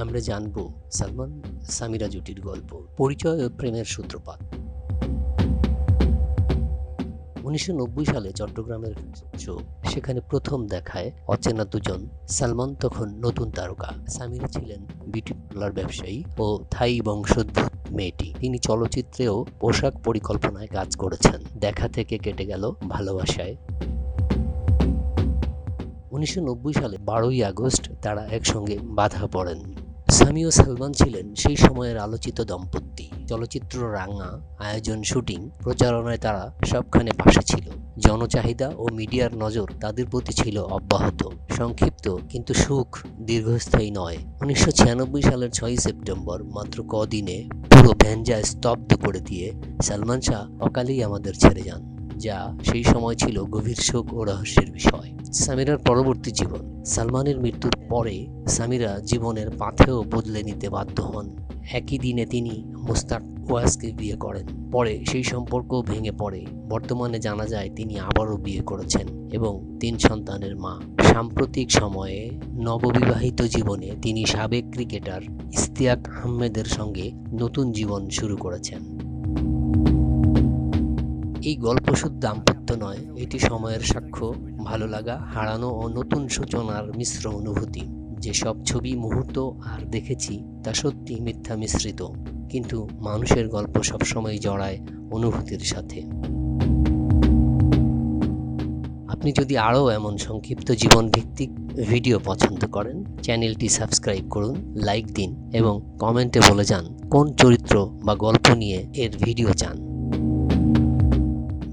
আমরা জানব সালমান সামিরা জুটির গল্প, পরিচয় ও প্রেমের সূত্রপাত। উনিশশো নব্বই সালে চট্টগ্রামের শো সেখানে প্রথম দেখায় অচেনা দুজন সালমান, তখন নতুন তারকা। সামিরা ছিলেন বিউটি পার্লার ব্যবসায়ী ও থাই বংশোদ্ভূত মেয়েটি। তিনি চলচ্চিত্রেও পোশাক পরিকল্পনায় কাজ করেছেন। দেখা থেকে কেটে গেল ভালোবাসায়। উনিশশো নব্বই সালে বারোই আগস্ট তারা একসঙ্গে বাধা পড়েন। সামি ও সালমান ছিলেন সেই সময়ের আলোচিত দম্পতি। চলচ্চিত্র রাঙা, আয়োজন, শুটিং, প্রচারণায় তারা সবখানে পাশে ছিল। জনচাহিদা ও মিডিয়ার নজর তাদের প্রতি ছিল অব্যাহত। সংক্ষিপ্ত কিন্তু সুখ দীর্ঘস্থায়ী নয়। উনিশশো সালের ছয়ই সেপ্টেম্বর, মাত্র কদিনে পুরো ভ্যানজা স্তব্ধ করে দিয়ে সালমান শাহ অকালেই আমাদের ছেড়ে যান, যা সেই সময় ছিল গভীর শোক ও রহস্যের বিষয়। সামিরার পরবর্তী জীবন। সালমানের মৃত্যুর পরে সামিরা জীবনের পাথেও বদলে নিতে বাধ্য হন। একই দিনে তিনি মুস্তাক ওয়াজকে বিয়ে করেন। পরে সেই সম্পর্ক ভেঙে পড়ে। বর্তমানে জানা যায় তিনি আবারও বিয়ে করেছেন এবং তিন সন্তানের মা। সাম্প্রতিক সময়ে নববিবাহিত জীবনে তিনি সাবেক ক্রিকেটার ইস্তিয়াক আহমেদের সঙ্গে নতুন জীবন শুরু করেছেন। এই গল্প শুধু দাম্পত্য নয়। এটি সময়ের সাক্ষ্য, ভালো লাগা, হারানো ও নতুন সূচনার মিশ্র অনুভূতি। যেসব ছবি, মুহূর্ত আর দেখেছি, তা সত্যি মিথ্যা মিশ্রিত। কিন্তু মানুষের গল্প সবসময় জড়ায় অনুভূতির সাথে। আপনি যদি আরও এমন সংক্ষিপ্ত জীবন ভিত্তিক ভিডিও পছন্দ করেন, চ্যানেলটি সাবস্ক্রাইব করুন, লাইক দিন এবং কমেন্টে বলে যান কোন চরিত্র বা গল্প নিয়ে এর ভিডিও চান।